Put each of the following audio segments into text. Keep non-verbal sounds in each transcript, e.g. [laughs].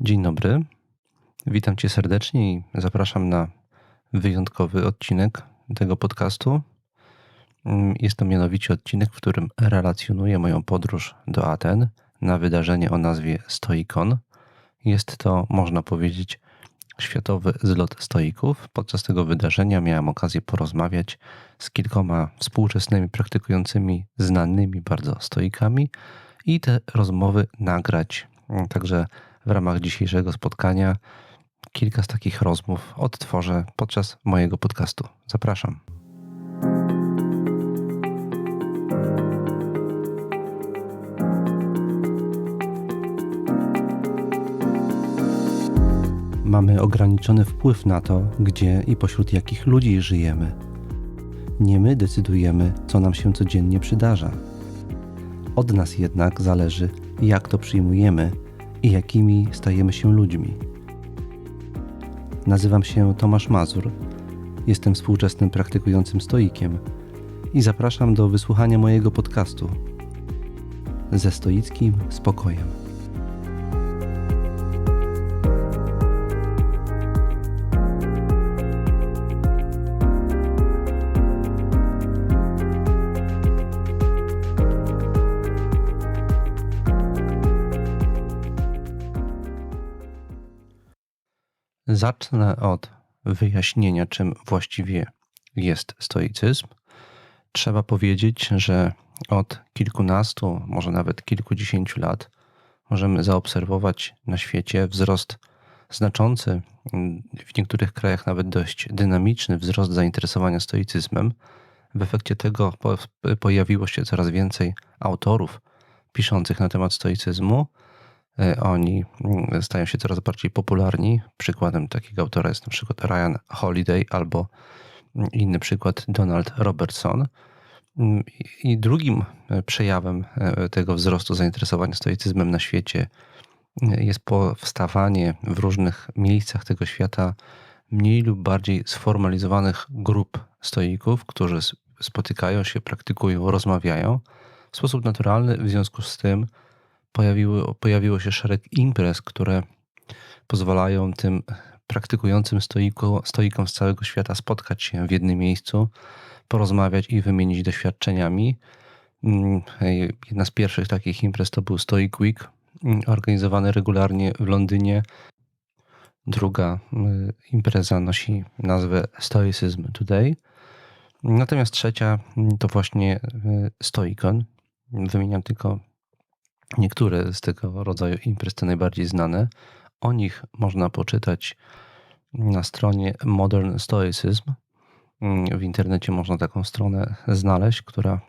Dzień dobry. Witam Cię serdecznie i zapraszam na wyjątkowy odcinek tego podcastu. Mm, Jest to mianowicie odcinek, w którym relacjonuję moją podróż do Aten na wydarzenie o nazwie Stoikon. Jest to, można powiedzieć, światowy zlot stoików. Podczas tego wydarzenia miałem okazję porozmawiać z kilkoma współczesnymi, praktykującymi, znanymi bardzo stoikami i te rozmowy nagrać. Także w ramach dzisiejszego spotkania kilka z takich rozmów odtworzę podczas mojego podcastu. Zapraszam. Mamy ograniczony wpływ na to, gdzie i pośród jakich ludzi żyjemy. Nie my decydujemy, co nam się codziennie przydarza. Od nas jednak zależy, jak to przyjmujemy i jakimi stajemy się ludźmi. Nazywam się Tomasz Mazur, jestem współczesnym praktykującym stoikiem i zapraszam do wysłuchania mojego podcastu ze stoickim spokojem. Zacznę od wyjaśnienia, czym właściwie jest stoicyzm. Trzeba powiedzieć, że od kilkunastu, może nawet kilkudziesięciu lat możemy zaobserwować na świecie wzrost znaczący, w niektórych krajach nawet dość dynamiczny wzrost zainteresowania stoicyzmem. W efekcie tego pojawiło się coraz więcej autorów piszących na temat stoicyzmu oni mm, stają się coraz bardziej popularni. Przykładem takiego autora jest na przykład Ryan Holiday albo mm, inny przykład Donald Robertson. Mm, I drugim e, przejawem e, tego wzrostu zainteresowania stoicyzmem na świecie jest powstawanie w różnych miejscach tego świata mniej lub bardziej sformalizowanych grup stoików, którzy spotykają się, praktykują, rozmawiają w sposób naturalny. W związku z tym pojawiły, pojawiło się szereg imprez, które pozwalają tym praktykującym stoiku, stoikom z całego świata spotkać się w jednym miejscu, porozmawiać i wymienić doświadczeniami. Mm, jedna z pierwszych takich imprez to był Stoic Week, mm, organizowany regularnie w Londynie. Druga mm, impreza nosi nazwę Stoicism Today. Natomiast trzecia to właśnie Stoikon. Wymieniam tylko Niektóre z tego rodzaju imprez, te najbardziej znane, o nich można poczytać na stronie Modern Stoicism. W internecie można taką stronę znaleźć, która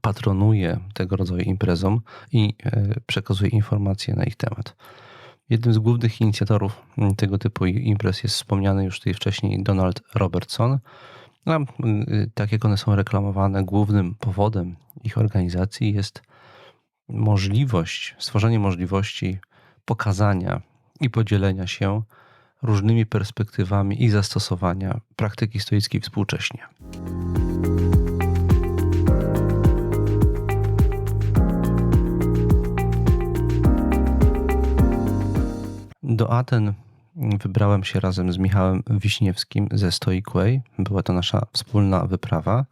patronuje tego rodzaju imprezom i e, przekazuje informacje na ich temat. Jednym z głównych inicjatorów tego typu imprez jest wspomniany już tutaj wcześniej Donald Robertson. A tak jak one są reklamowane, głównym powodem ich organizacji jest możliwość, stworzenie możliwości pokazania i podzielenia się różnymi perspektywami i zastosowania praktyki stoickiej współcześnie. Do Aten wybrałem się razem z Michałem Wiśniewskim ze Stoic Way. Była to nasza wspólna wyprawa.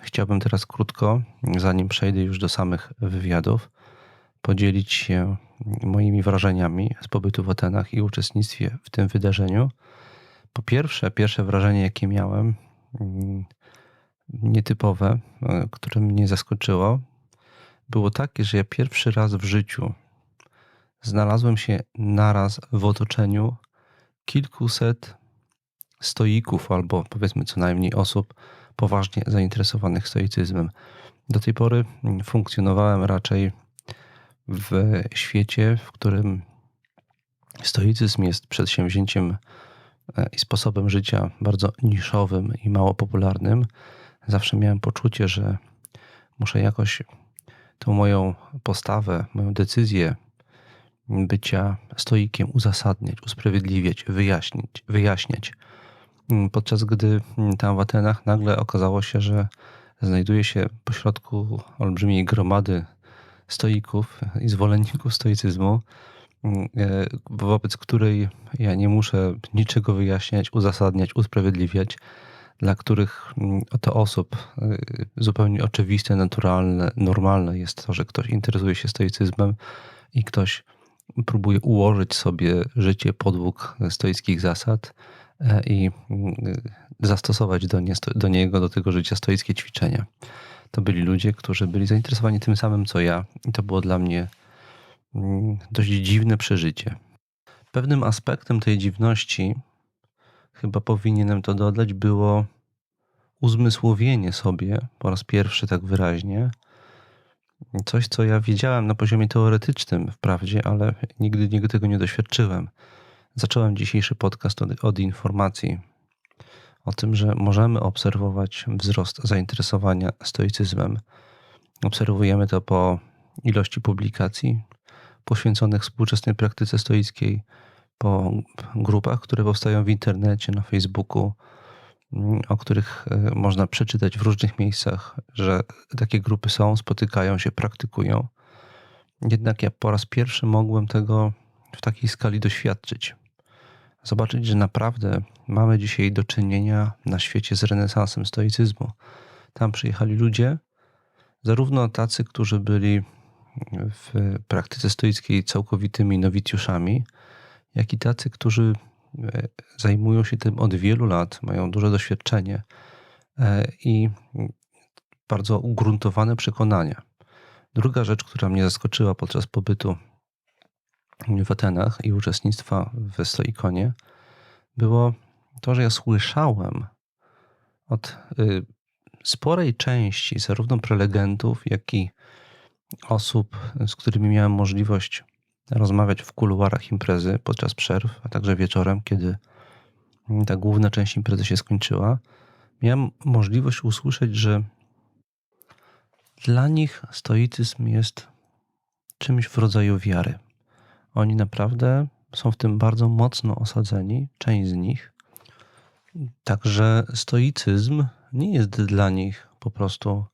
Chciałbym teraz krótko, zanim przejdę już do samych wywiadów, podzielić się moimi wrażeniami z pobytu w Atenach i uczestnictwie w tym wydarzeniu. Po pierwsze, pierwsze wrażenie, jakie miałem, mm, nietypowe, e, które mnie zaskoczyło, było takie, że ja pierwszy raz w życiu znalazłem się naraz w otoczeniu kilkuset stoików, albo powiedzmy co najmniej osób poważnie zainteresowanych stoicyzmem. Do tej pory funkcjonowałem raczej w świecie, w którym stoicyzm jest przedsięwzięciem e, i sposobem życia bardzo niszowym i mało popularnym, zawsze miałem poczucie, że muszę jakoś tą moją postawę, moją decyzję bycia stoikiem uzasadniać, usprawiedliwiać, wyjaśnić, wyjaśniać. Podczas gdy tam w Atenach nagle okazało się, że znajduje się pośrodku olbrzymiej gromady stoików i zwolenników stoicyzmu, e, wobec której ja nie muszę niczego wyjaśniać, uzasadniać, usprawiedliwiać, dla których mm, to osób e, zupełnie oczywiste, naturalne, normalne jest to, że ktoś interesuje się stoicyzmem i ktoś próbuje ułożyć sobie życie podług stoickich zasad i mm, zastosować do, nie, do niego, do tego życia stoickie ćwiczenia. To byli ludzie, którzy byli zainteresowani tym samym co ja, i to było dla mnie mm, dość dziwne przeżycie. Pewnym aspektem tej dziwności, chyba powinienem to dodać, było uzmysłowienie sobie po raz pierwszy tak wyraźnie, Coś, co ja wiedziałem na poziomie teoretycznym wprawdzie, ale nigdy, nigdy tego nie doświadczyłem. Zacząłem dzisiejszy podcast od, od informacji o tym, że możemy obserwować wzrost zainteresowania stoicyzmem. Obserwujemy to po ilości publikacji poświęconych współczesnej praktyce stoickiej, po grupach, które powstają w internecie, na Facebooku, o których e, można przeczytać w różnych miejscach, że takie grupy są, spotykają się, praktykują. Jednak ja po raz pierwszy mogłem tego w takiej skali doświadczyć. Zobaczyć, że naprawdę mamy dzisiaj do czynienia na świecie z renesansem stoicyzmu. Tam przyjechali ludzie, zarówno tacy, którzy byli w praktyce stoickiej całkowitymi nowicjuszami, jak i tacy, którzy E, zajmują się tym od wielu lat, mają duże doświadczenie e, i bardzo ugruntowane przekonania. Druga rzecz, która mnie zaskoczyła podczas pobytu w Atenach i uczestnictwa w Stoikonie, było to, że ja słyszałem od y, sporej części zarówno prelegentów, jak i osób, z którymi miałem możliwość rozmawiać w kuluarach imprezy podczas przerw, a także wieczorem, kiedy ta główna część imprezy się skończyła, miałem możliwość usłyszeć, że dla nich stoicyzm jest czymś w rodzaju wiary. Oni naprawdę są w tym bardzo mocno osadzeni, część z nich. Także stoicyzm nie jest dla nich po prostu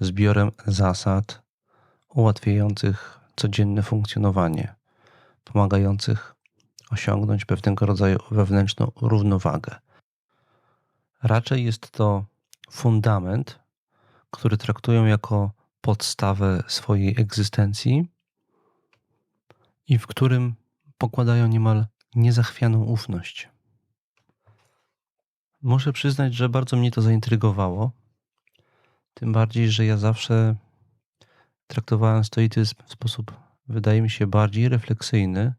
zbiorem zasad ułatwiających codzienne funkcjonowanie pomagających osiągnąć pewnego rodzaju wewnętrzną równowagę. Raczej jest to fundament, który traktują jako podstawę swojej egzystencji i w którym pokładają niemal niezachwianą ufność. Muszę przyznać, że bardzo mnie to zaintrygowało. Tym bardziej, że ja zawsze traktowałem stoicyzm w sposób wydaje mi się bardziej refleksyjny.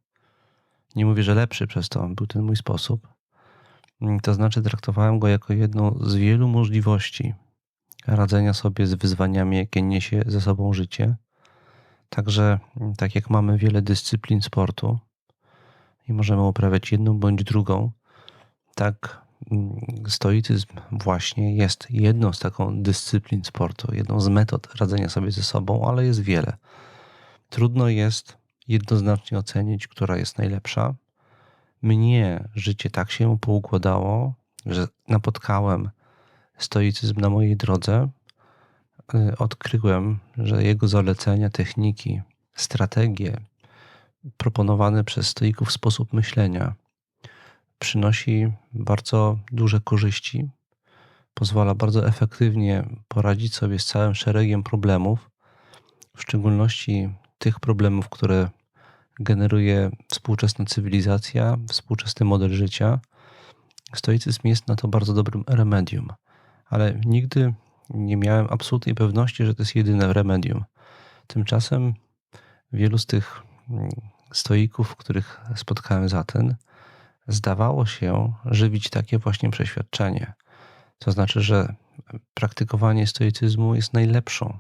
Nie mówię, że lepszy przez to był ten mój sposób. Mm, to znaczy, traktowałem go jako jedną z wielu możliwości radzenia sobie z wyzwaniami, jakie niesie ze sobą życie. Także, mm, tak jak mamy wiele dyscyplin sportu i możemy uprawiać jedną bądź drugą, tak mm, stoicyzm właśnie jest jedną z taką dyscyplin sportu, jedną z metod radzenia sobie ze sobą, ale jest wiele. Trudno jest jednoznacznie ocenić, która jest najlepsza. Mnie życie tak się poukładało, że napotkałem stoicyzm na mojej drodze. Y, odkryłem, że jego zalecenia, techniki, strategie proponowane przez stoików sposób myślenia przynosi bardzo duże korzyści, pozwala bardzo efektywnie poradzić sobie z całym szeregiem problemów, w szczególności tych problemów, które generuje współczesna cywilizacja, współczesny model życia, stoicyzm jest na to bardzo dobrym remedium. Ale nigdy nie miałem absolutnej pewności, że to jest jedyne remedium. Tymczasem wielu z tych mm, stoików, których spotkałem za ten, zdawało się żywić takie właśnie przeświadczenie. To znaczy, że praktykowanie stoicyzmu jest najlepszą,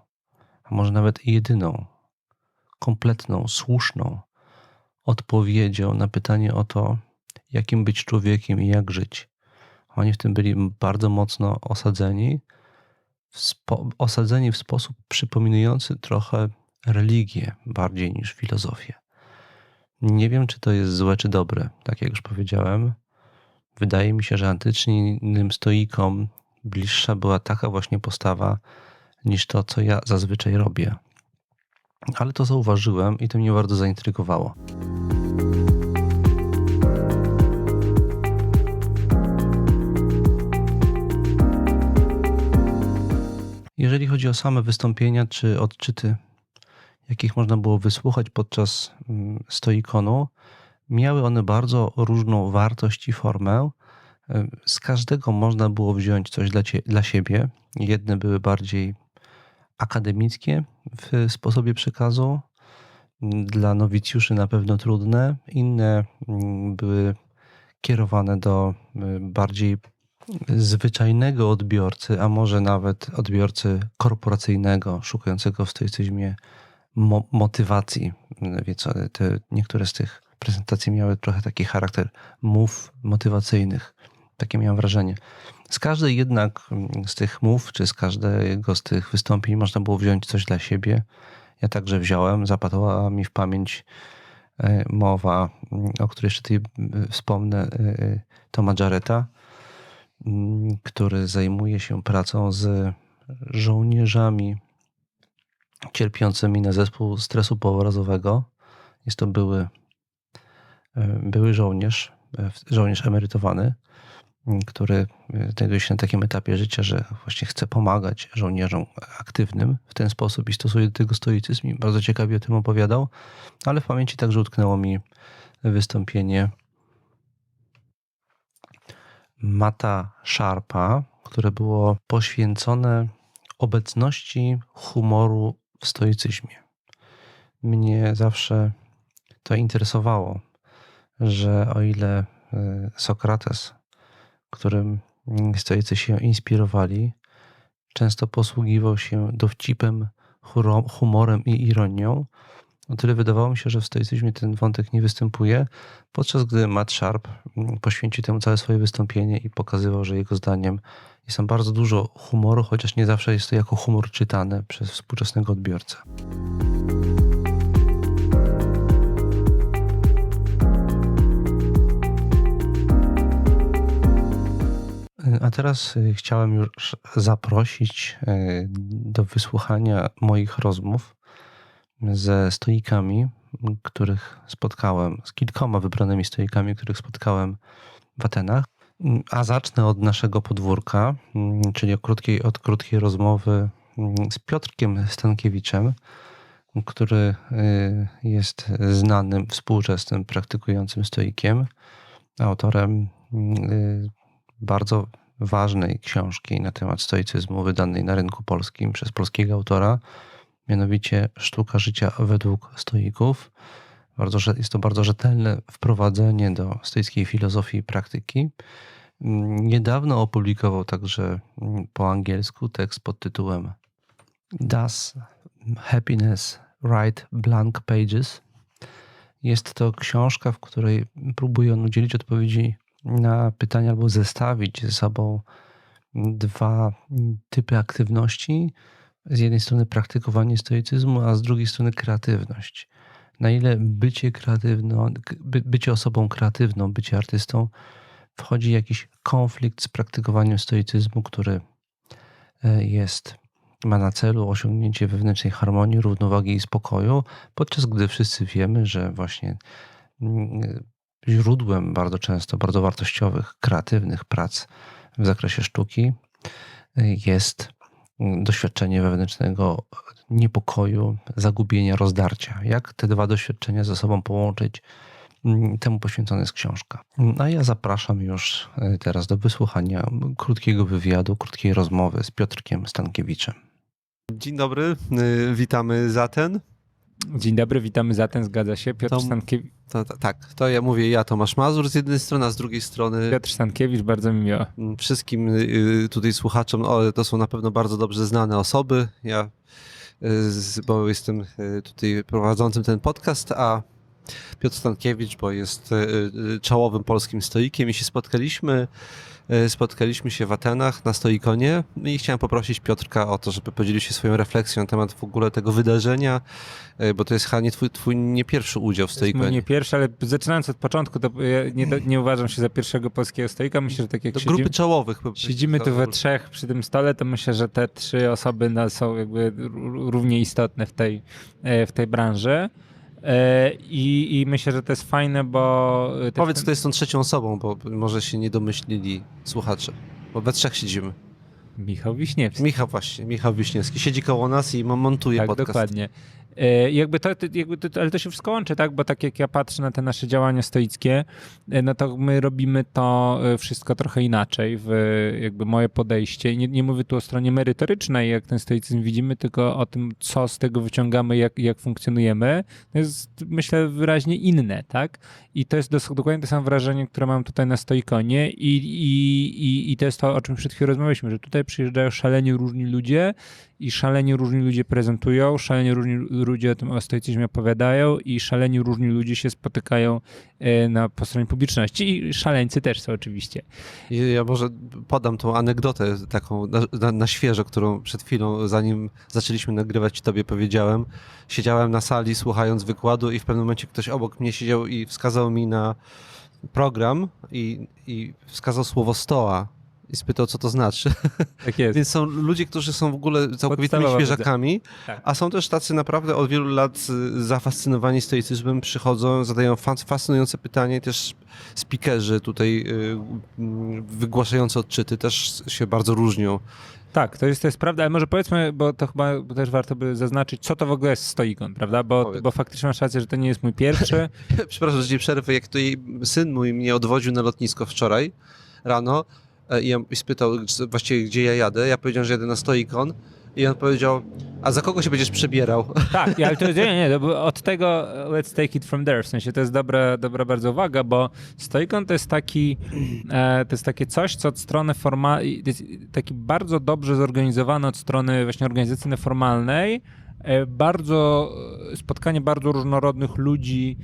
a może nawet jedyną kompletną, słuszną odpowiedzią na pytanie o to, jakim być człowiekiem i jak żyć. Oni w tym byli bardzo mocno osadzeni, osadzeni w sposób przypominający trochę religię bardziej niż filozofię. Nie wiem, czy to jest złe czy dobre. Tak jak już powiedziałem, wydaje mi się, że antycznym stoikom bliższa była taka właśnie postawa niż to, co ja zazwyczaj robię ale to zauważyłem i to mnie bardzo zaintrygowało. Chodzi o same wystąpienia czy odczyty, jakich można było wysłuchać podczas mm, stoikonu, miały one bardzo różną wartość i formę. E, z każdego można było wziąć coś dla, cie, dla siebie. Jedne były bardziej akademickie w sposobie przekazu, dla nowicjuszy na pewno trudne, inne mm, były kierowane do y, bardziej zwyczajnego odbiorcy, a może nawet odbiorcy korporacyjnego, szukającego w stoicyzmie mo motywacji. Wiecie, te, niektóre z tych prezentacji miały trochę taki charakter mów motywacyjnych. Takie miałem wrażenie. Z każdej jednak z tych mów, czy z każdego z tych wystąpień można było wziąć coś dla siebie. Ja także wziąłem, zapadła mi w pamięć e, mowa, o której jeszcze tutaj e, wspomnę, e, Toma Jareta, który zajmuje się pracą z żołnierzami cierpiącymi na zespół stresu pourazowego. Jest to były, były żołnierz, żołnierz emerytowany, który znajduje się na takim etapie życia, że właśnie chce pomagać żołnierzom aktywnym w ten sposób i stosuje do tego stoicyzm i bardzo ciekawie o tym opowiadał, ale w pamięci także utknęło mi wystąpienie Mata Sharpa, które było poświęcone obecności humoru w stoicyzmie. Mnie zawsze to interesowało, że o ile e, Sokrates którym stoicy się inspirowali, często posługiwał się dowcipem, humorem i ironią. O tyle wydawało mi się, że w stoicyzmie ten wątek nie występuje, podczas gdy Matt Sharp mm, poświęcił temu całe swoje wystąpienie i pokazywał, że jego zdaniem jest tam bardzo dużo humoru, chociaż nie zawsze jest to jako humor czytane przez współczesnego odbiorcę. A teraz y, chciałem już zaprosić y, do wysłuchania moich rozmów ze stoikami, których spotkałem, z kilkoma wybranymi stoikami, których spotkałem w Atenach. A zacznę od naszego podwórka, czyli od krótkiej, od krótkiej rozmowy mm, z Piotrkiem Stankiewiczem, który y, jest znanym, współczesnym, praktykującym stoikiem, autorem bardzo ważnej książki na temat stoicyzmu, wydanej na rynku polskim przez polskiego autora, mianowicie Sztuka życia według stoików. Bardzo, jest to bardzo rzetelne wprowadzenie do stoickiej filozofii i praktyki. Niedawno opublikował także po angielsku tekst pod tytułem Does Happiness Write Blank Pages? Jest to książka, w której próbuje on udzielić odpowiedzi na pytanie albo zestawić ze sobą dwa typy aktywności. Z jednej strony praktykowanie stoicyzmu, a z drugiej strony kreatywność. Na ile bycie kreatywną, by, bycie osobą kreatywną, bycie artystą wchodzi jakiś konflikt z praktykowaniem stoicyzmu, który e, jest, ma na celu osiągnięcie wewnętrznej harmonii, równowagi i spokoju, podczas gdy wszyscy wiemy, że właśnie mm, źródłem bardzo często bardzo wartościowych, kreatywnych prac w zakresie sztuki jest doświadczenie wewnętrznego niepokoju, zagubienia, rozdarcia. Jak te dwa doświadczenia ze sobą połączyć? Temu poświęcona jest książka. A ja zapraszam już e, teraz do wysłuchania krótkiego wywiadu, krótkiej rozmowy z Piotrkiem Stankiewiczem. Dzień dobry, y, witamy Zaten. Dzień dobry, witamy zatem, zgadza się. Piotr To- Stankiewicz. To, to, tak, to ja mówię ja, Tomasz Mazur z jednej strony, a z drugiej strony Piotr Stankiewicz, bardzo mi miło. wszystkim y, tutaj słuchaczom, o, to są na pewno bardzo dobrze znane osoby. Ja, y, bo jestem y, tutaj prowadzącym ten podcast, a Piotr Stankiewicz, bo jest y, y, czołowym polskim stoikiem i się spotkaliśmy. Y, Spotkaliśmy się w Atenach na Stoikonie i chciałem poprosić Piotrka o to, żeby podzielił się swoją refleksją na temat w ogóle tego wydarzenia, y, bo to jest chyba nie twój, twój nie pierwszy udział w Stoikonie. nie pierwszy, ale zaczynając od początku, to ja nie, nie uważam się za pierwszego polskiego stoika. Myślę, że tak jak Do siedzimy, grupy czołowych. siedzimy tu we trzech przy tym stole, to myślę, że te trzy osoby są jakby równie istotne w tej, e, w tej branży. E, I, I myślę, że to jest fajne, bo... e, Powiedz, kto jest tą trzecią osobą, bo może się nie domyślili słuchacze. Bo we trzech siedzimy. Michał Wiśniewski. Michał właśnie, Michał Wiśniewski. Siedzi koło nas i mo- montuje tak, podcast. dokładnie. E, jakby to, jakby to, ale to się wszystko łączy, tak? Bo tak jak ja patrzę na te nasze działania stoickie, e, no to my robimy to e, wszystko trochę inaczej, w jakby moje podejście. Nie, nie mówię tu o stronie merytorycznej, jak ten stoicyzm widzimy, tylko o tym, co z tego wyciągamy, jak, jak funkcjonujemy. To jest, myślę, wyraźnie inne, tak? I to jest dokładnie to samo wrażenie, które mam tutaj na Stoikonie i, i, i, i to jest to, o czym przed chwilą rozmawialiśmy, że tutaj przyjeżdżają szalenie różni ludzie i szalenie różni ludzie prezentują, szalenie różni ludzie o tym o stoicyzmie opowiadają i szaleni różni ludzie się spotykają e, na, po stronie publiczności i szaleńcy też są oczywiście. Ja może podam tą anegdotę taką na, na, na świeżo, którą przed chwilą, zanim zaczęliśmy nagrywać, tobie powiedziałem. Siedziałem na sali słuchając wykładu i w pewnym momencie ktoś obok mnie siedział i wskazał mi na program i, i wskazał słowo stoła i spytał, co to znaczy. Tak jest. Więc są ludzie, którzy są w ogóle całkowitymi Podstawowa świeżakami, Tak. a są też tacy naprawdę od wielu lat y, zafascynowani stoicyzmem, przychodzą, zadają fascynujące pytania i też speakerzy tutaj y, mm, wygłaszający odczyty też się bardzo różnią. Tak, to jest, to jest prawda, ale może powiedzmy, bo to chyba też warto by zaznaczyć, co to w ogóle jest stoikon, prawda? Bo, Powiedz. bo faktycznie masz rację, że to nie jest mój pierwszy. [laughs] Przepraszam, że ci przerwę, jak tutaj syn mój mnie odwoził na lotnisko wczoraj rano i, ja, i spytał właściwie, gdzie ja jadę. Ja powiedziałem, że jadę na stoikon i on powiedział, a za kogo się będziesz przebierał? [laughs] Tak, ale to nie, nie, od tego let's take it from there, w sensie to jest dobra, dobra bardzo uwaga, bo stoikon to jest taki, e, to jest takie coś, co od strony formalnej, taki bardzo dobrze zorganizowany od strony właśnie organizacyjno-formalnej, e, bardzo, spotkanie bardzo różnorodnych ludzi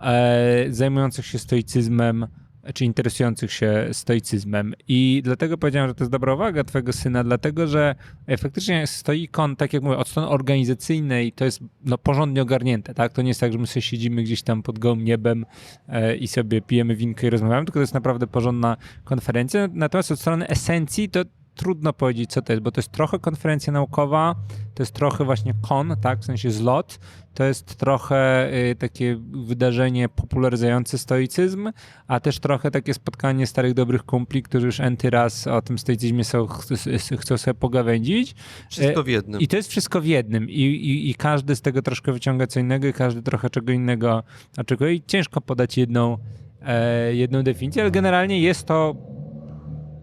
e, zajmujących się stoicyzmem, czy interesujących się stoicyzmem. I dlatego powiedziałem, że to jest dobra uwaga twojego syna, dlatego że faktycznie stoikon, tak jak mówię, od strony organizacyjnej to jest no, porządnie ogarnięte, tak? To nie jest tak, że my sobie siedzimy gdzieś tam pod gołym niebem e, i sobie pijemy winko i rozmawiamy, tylko to jest naprawdę porządna konferencja. Natomiast od strony esencji to trudno powiedzieć, co to jest, bo to jest trochę konferencja naukowa, to jest trochę właśnie kon, tak, w sensie zlot, to jest trochę y, takie wydarzenie popularyzujące stoicyzm, a też trochę takie spotkanie starych dobrych kumpli, którzy już enty raz o tym stoicyzmie są, ch- ch- chcą sobie pogawędzić. Wszystko w jednym. I to jest wszystko w jednym I, i, i każdy z tego troszkę wyciąga co innego i każdy trochę czego innego oczekuje i ciężko podać jedną, e, jedną definicję, ale generalnie jest to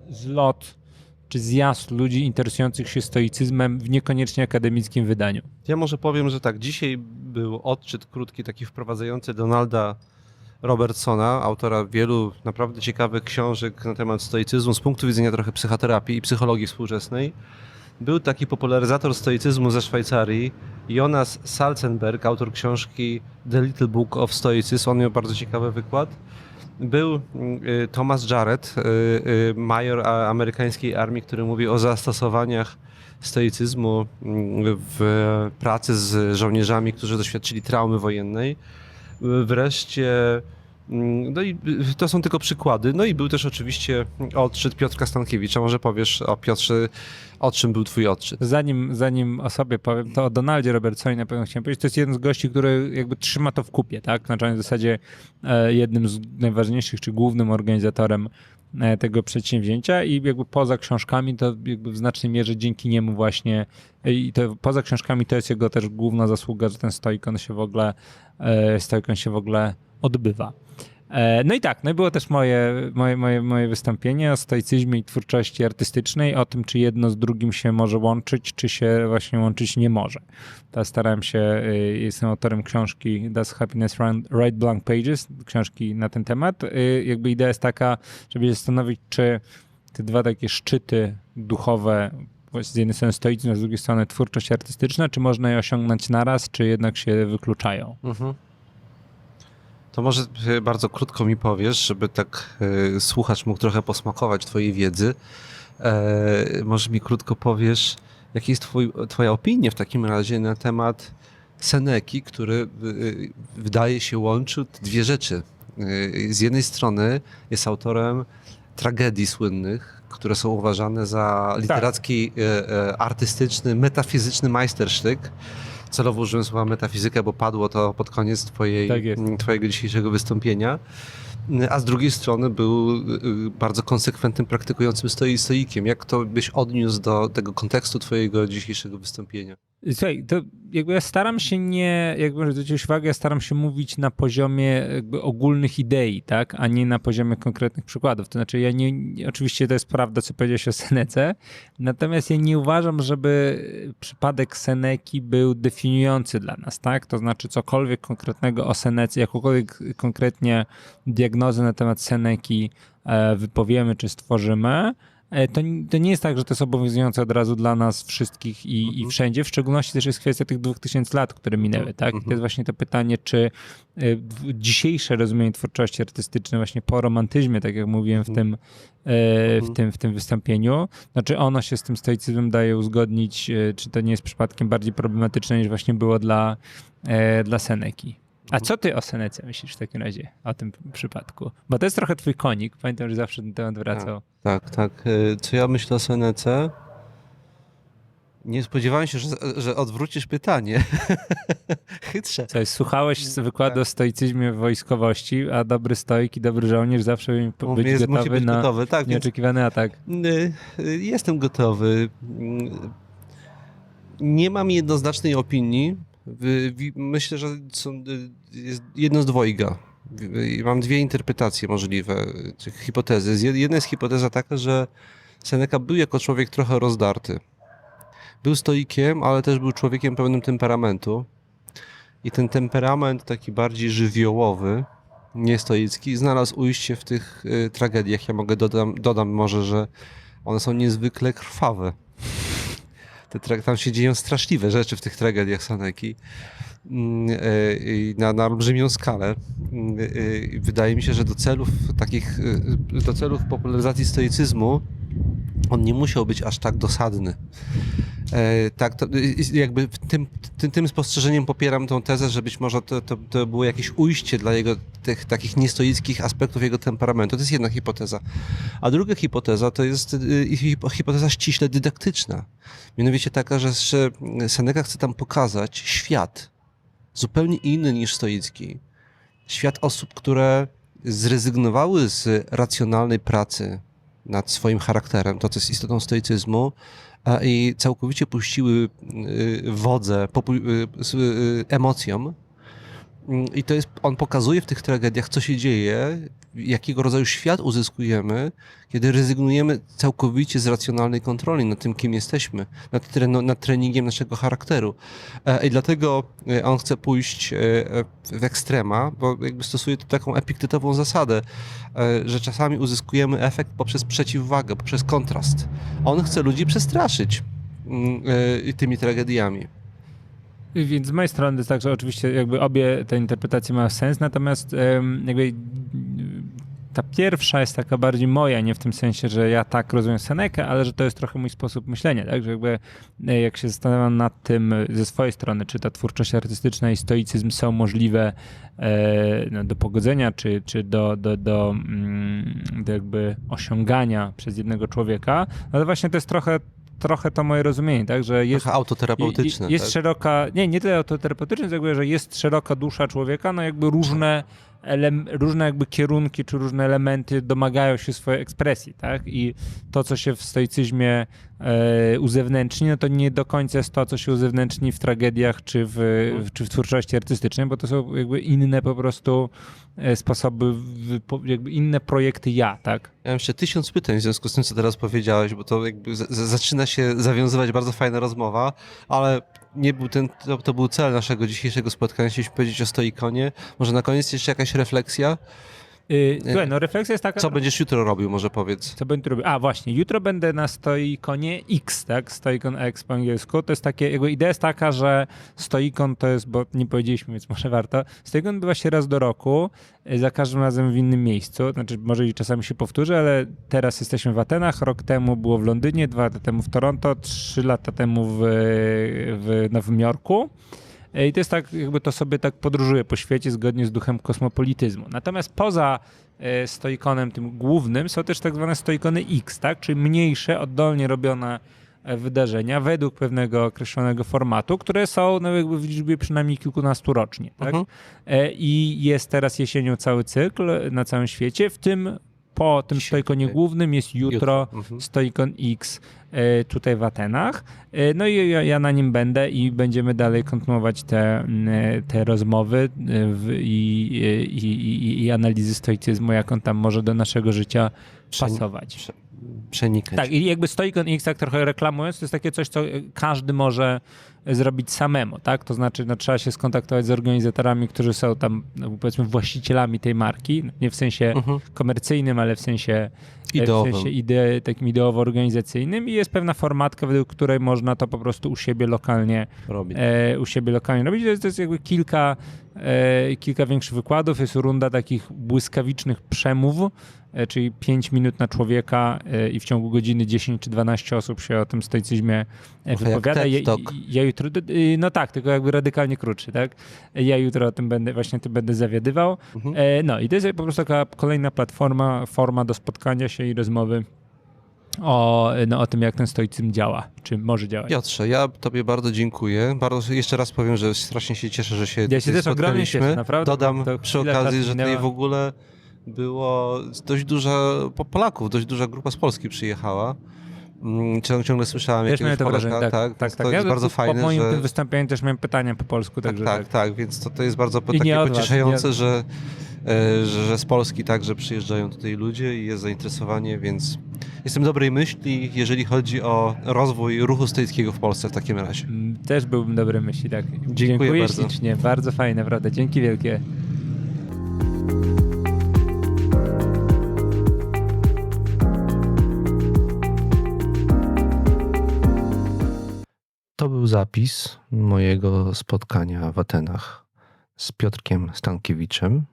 zlot czy zjazd ludzi interesujących się stoicyzmem w niekoniecznie akademickim wydaniu. Ja może powiem, że tak, dzisiaj był odczyt krótki, taki wprowadzający Donalda Robertsona, autora wielu naprawdę ciekawych książek na temat stoicyzmu z punktu widzenia trochę psychoterapii i psychologii współczesnej. Był taki popularyzator stoicyzmu ze Szwajcarii, Jonas Salzenberg, autor książki The Little Book of Stoicism. On miał bardzo ciekawy wykład. Był y, Thomas Jarrett, y, y, major amerykańskiej armii, który mówi o zastosowaniach stoicyzmu mm, w pracy z żołnierzami, którzy doświadczyli traumy wojennej. Wreszcie, no i to są tylko przykłady. No i był też oczywiście odczyt Piotrka Stankiewicza. Może powiesz o Piotrze, o czym był twój odczyt? Zanim, zanim o sobie powiem, to o Donaldzie Robertsonie na pewno chciałem powiedzieć. To jest jeden z gości, który jakby trzyma to w kupie, tak? Znaczy on w zasadzie e, jednym z najważniejszych, czy głównym organizatorem e, tego przedsięwzięcia i jakby poza książkami to jakby w znacznej mierze dzięki niemu właśnie i to poza książkami to jest jego też główna zasługa, że ten stoikon się w ogóle e, stoikon się w ogóle odbywa. E, No i tak, no i było też moje, moje, moje, moje wystąpienie o stoicyzmie i twórczości artystycznej, o tym, czy jedno z drugim się może łączyć, czy się właśnie łączyć nie może. To starałem się, y, jestem autorem książki Does Happiness Write Blank Pages, książki na ten temat. Jakby idea jest taka, żeby się zastanowić, czy te dwa takie szczyty duchowe, z jednej strony stoicyzm, a z drugiej strony twórczość artystyczna, czy można je osiągnąć naraz, czy jednak się wykluczają. Mhm. To może bardzo krótko mi powiesz, żeby tak e, słuchacz mógł trochę posmakować twojej wiedzy. E, może mi krótko powiesz, jaka jest twój, twoja opinia w takim razie na temat Seneki, który e, wydaje się łączył dwie rzeczy. E, z jednej strony jest autorem tragedii słynnych, które są uważane za literacki, e, e, artystyczny, metafizyczny majstersztyk, celowo użyłem słowa metafizykę, bo padło to pod koniec twojej, Tak twojego dzisiejszego wystąpienia. A z drugiej strony był bardzo konsekwentnym, praktykującym stoi stoikiem. Jak to byś odniósł do tego kontekstu twojego dzisiejszego wystąpienia? Słuchaj, to jakby ja staram się nie, jakby zwróciłeś uwagę, ja staram się mówić na poziomie ogólnych idei, tak, a nie na poziomie konkretnych przykładów. To znaczy ja nie, oczywiście to jest prawda, co powiedziałeś o Senece, natomiast ja nie uważam, żeby przypadek Seneki był definiujący dla nas, tak, to znaczy cokolwiek konkretnego o Senece, jakąkolwiek konkretnie diagnozę na temat Seneki e, wypowiemy czy stworzymy, To, to nie jest tak, że to jest obowiązujące od razu dla nas wszystkich i, i Mhm. wszędzie. W szczególności też jest kwestia tych 2000 lat, które minęły. Tak? I to Mhm. jest właśnie to pytanie, czy e, dzisiejsze rozumienie twórczości artystycznej, właśnie po romantyzmie, tak jak mówiłem w tym, e, w Mhm. tym, w tym wystąpieniu, znaczy ono się z tym stoicyzmem daje uzgodnić, e, czy to nie jest przypadkiem bardziej problematyczne niż właśnie było dla, e, dla Seneki. A co ty o Senece myślisz w takim razie, o tym przypadku? Bo to jest trochę twój konik. Pamiętam, że zawsze ten temat wracał. Tak, tak. Y, Co ja myślę o Senece? Nie spodziewałem się, że, że odwrócisz pytanie. [laughs] Chytrze. Co, słuchałeś wykładu o stoicyzmie w wojskowości, a dobry stoik i dobry żołnierz zawsze powinien być Jest, gotowy być na gotowy, tak. Więc, nieoczekiwany atak. y, y, jestem gotowy. Mm, Nie mam jednoznacznej opinii. Myślę, że są, y, jest jedno z dwojga. Mam dwie interpretacje możliwe, czy hipotezy. Jedna jest hipoteza taka, że Seneca był jako człowiek trochę rozdarty. Był stoikiem, ale też był człowiekiem pełnym temperamentu. I ten temperament taki bardziej żywiołowy, niestoicki, znalazł ujście w tych y, tragediach. Ja mogę dodam, dodam może, że one są niezwykle krwawe. Te tam się dzieją straszliwe rzeczy w tych tragediach Saneki Mm, i na, na olbrzymią skalę. Mm, y, i Wydaje mi się, że do celów takich, do celów popularyzacji stoicyzmu on nie musiał być aż tak dosadny. E, tak, to, jakby tym, tym, tym spostrzeżeniem popieram tą tezę, że być może to, to, to było jakieś ujście dla jego tych takich niestoickich aspektów jego temperamentu. To jest jedna hipoteza. A druga hipoteza to jest y, hip- hipoteza ściśle dydaktyczna. Mianowicie taka, że Seneca chce tam pokazać świat zupełnie inny niż stoicki. Świat osób, które zrezygnowały z racjonalnej pracy nad swoim charakterem, to co jest istotą stoicyzmu, i całkowicie puściły y, wodze y, s- y, emocjom. I to jest, on pokazuje w tych tragediach, co się dzieje, jakiego rodzaju świat uzyskujemy, kiedy rezygnujemy całkowicie z racjonalnej kontroli nad tym, kim jesteśmy, nad, treno, nad treningiem naszego charakteru. E, I dlatego e, on chce pójść e, w ekstrema, bo jakby stosuje tu taką epiktetową zasadę, że czasami uzyskujemy efekt poprzez przeciwwagę, poprzez kontrast. On chce ludzi przestraszyć mm, tymi tragediami. Więc z mojej strony jest tak, że oczywiście jakby obie te interpretacje mają sens, natomiast jakby ta pierwsza jest taka bardziej moja, nie w tym sensie, że ja tak rozumiem Senekę, ale że to jest trochę mój sposób myślenia, tak, że jakby e, jak się zastanawiam nad tym e, ze swojej strony, czy ta twórczość artystyczna i stoicyzm są możliwe e, no, do pogodzenia, czy, czy do, do, do, mm, do jakby osiągania przez jednego człowieka, no to właśnie to jest trochę trochę to moje rozumienie, tak, że jest Trochę autoterapeutyczne. je- Jest tak? szeroka, nie, nie tyle autoterapeutyczne, jakby, że jest szeroka dusza człowieka, no jakby różne, elem, różne jakby kierunki czy różne elementy domagają się swojej ekspresji, tak? I to, co się w stoicyzmie e, uzewnętrzni, no to nie do końca jest to, co się uzewnętrzni w tragediach czy w, czy w twórczości artystycznej, bo to są jakby inne po prostu sposoby, wypo- jakby inne projekty ja, tak? Ja mam jeszcze tysiąc pytań w związku z tym, co teraz powiedziałeś, bo to jakby zaczyna się zawiązywać bardzo fajna rozmowa, ale nie był ten, to, to był cel naszego dzisiejszego spotkania, chcieliśmy powiedzieć o Stoikonie. Może na koniec jeszcze jakaś refleksja? Yy, słuchaj, no refleksja jest taka... Co będziesz jutro robił, może powiedz? Co będę robił? A właśnie, jutro będę na Stoikonie X, tak? Stoikon X po angielsku. To jest takie, jego idea jest taka, że Stoikon to jest, bo nie powiedzieliśmy, więc może warto. Stoikon odbywa się raz do roku, y, za każdym razem w innym miejscu. Znaczy, może i czasami się powtórzy, ale teraz jesteśmy w Atenach, rok temu było w Londynie, dwa lata temu w Toronto, trzy lata temu w, w Nowym Jorku. I to jest tak, jakby to sobie tak podróżuje po świecie zgodnie z duchem kosmopolityzmu. Natomiast poza e, stoikonem tym głównym są też tak zwane stoikony X, tak? czyli mniejsze, oddolnie robione e, wydarzenia według pewnego określonego formatu, które są no, jakby w liczbie przynajmniej kilkunastu rocznie. Tak? Mhm. E, I jest teraz jesienią cały cykl na całym świecie, w tym po tym tutaj. głównym jest jutro Mhm. Stoikon X e, tutaj w Atenach. E, No i ja, na nim będę i będziemy dalej kontynuować te, m, te rozmowy e, w, i, i, i, i analizy stoicyzmu, jak on tam może do naszego życia pasować. Prze- przenikać. Tak, i jakby Stoikon X, tak trochę reklamując, to jest takie coś, co każdy może zrobić samemu, tak? To znaczy, no, trzeba się skontaktować z organizatorami, którzy są tam, no, powiedzmy, właścicielami tej marki, nie w sensie Mhm. komercyjnym, ale w sensie Ideowym. w sensie ide, takim ideowo-organizacyjnym i jest pewna formatka, według której można to po prostu u siebie lokalnie, Robić. e, u siebie lokalnie robić. To jest, to jest jakby kilka, e, kilka większych wykładów, jest runda takich błyskawicznych przemów, e, czyli 5 minut na człowieka e, i w ciągu godziny 10 czy 12 osób się o tym stoicyzmie Trochę jak wypowiada. TED Ja, ja jutro, y, no tak, tylko jakby radykalnie krótszy, tak? Ja jutro o tym będę, właśnie tym będę zawiadywał. Mhm. E, No i to jest po prostu taka kolejna platforma, forma do spotkania się i rozmowy o, no, o tym, jak ten stoicyzm działa, czy może działać. Piotrze, ja tobie bardzo dziękuję. Bardzo, jeszcze raz powiem, że strasznie się cieszę, że się Ja się też ogromnie cieszę, naprawdę, Dodam to przy okazji, że tutaj w ogóle było dość duża, po Polaków, dość duża grupa z Polski przyjechała. Mm, Ciągle, ciągle słyszałem jakiegoś to Polaka, wrażenie, tak, tak, tak. To Ja jest bardzo po fajne, moim że... tym wystąpieniu też miałem pytania po polsku, Tak, także tak, tak, więc to, to jest bardzo po- takie was, pocieszające, nie- że, e, że, że z Polski także przyjeżdżają tutaj ludzie i jest zainteresowanie, więc jestem dobrej myśli, jeżeli chodzi o rozwój ruchu stoickiego w Polsce w takim razie. mm, też byłbym dobrej myśli, tak. Dziękuję bardzo. ślicznie, bardzo fajne, prawda, dzięki wielkie. Zapis mojego spotkania w Atenach z Piotrkiem Stankiewiczem.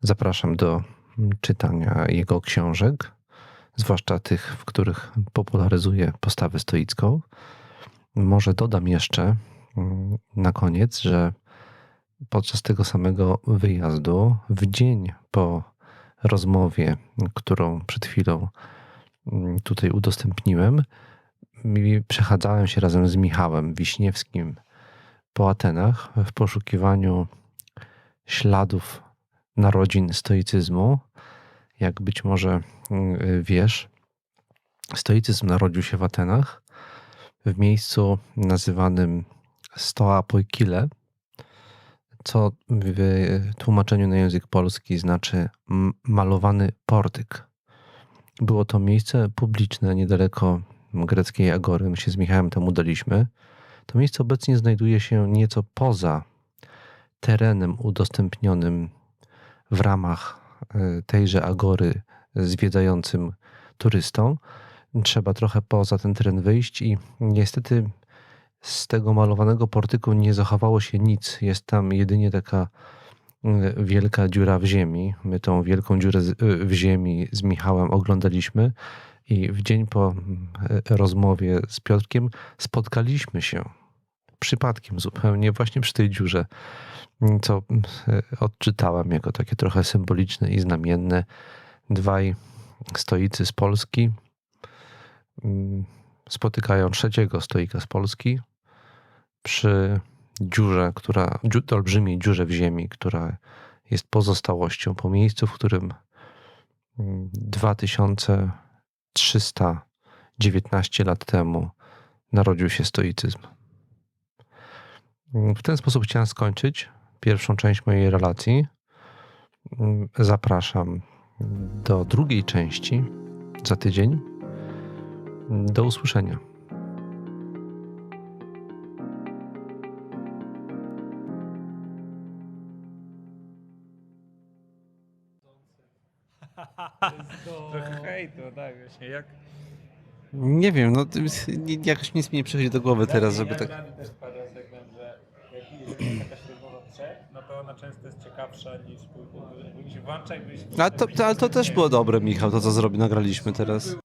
Zapraszam do czytania jego książek, zwłaszcza tych, w których popularyzuje postawę stoicką. Może dodam jeszcze mm, na koniec, że podczas tego samego wyjazdu, w dzień po rozmowie, którą przed chwilą mm, tutaj udostępniłem, przechadzałem się razem z Michałem Wiśniewskim po Atenach w poszukiwaniu śladów narodzin stoicyzmu. Jak być może mm, wiesz, stoicyzm narodził się w Atenach w miejscu nazywanym Stoa Poikile, co w tłumaczeniu na język polski znaczy malowany portyk. Było to miejsce publiczne niedaleko greckiej Agory. My się z Michałem tam udaliśmy. To miejsce obecnie znajduje się nieco poza terenem udostępnionym w ramach e, tejże Agory zwiedzającym turystom. Trzeba trochę poza ten teren wyjść i niestety z tego malowanego portyku nie zachowało się nic. Jest tam jedynie taka e, wielka dziura w ziemi. My tą wielką dziurę e, w ziemi z Michałem oglądaliśmy i w dzień po mm, rozmowie z Piotrkiem spotkaliśmy się przypadkiem zupełnie właśnie przy tej dziurze, mm, co mm, e, odczytałem jako takie trochę symboliczne i znamienne. Dwaj stoicy z Polski spotykają trzeciego stoika z Polski przy dziurze, która, olbrzymiej dziurze w ziemi, która jest pozostałością po miejscu, w którym 2000 319 lat temu narodził się stoicyzm. W ten sposób chciałem skończyć pierwszą część mojej relacji. Zapraszam do drugiej części za tydzień. Do usłyszenia. Właśnie, jak... Nie wiem, no jakoś nic mi nie przychodzi do głowy teraz, żeby tak... Też wpadłem w segment, że jak jest jakaś rozmowa trzech, no to ona często jest ciekawsza niż pół- pół- pół- pół- się włącza i byś... Ale to, to, ale to też było dobre, Michał, to co zrobi, nagraliśmy teraz.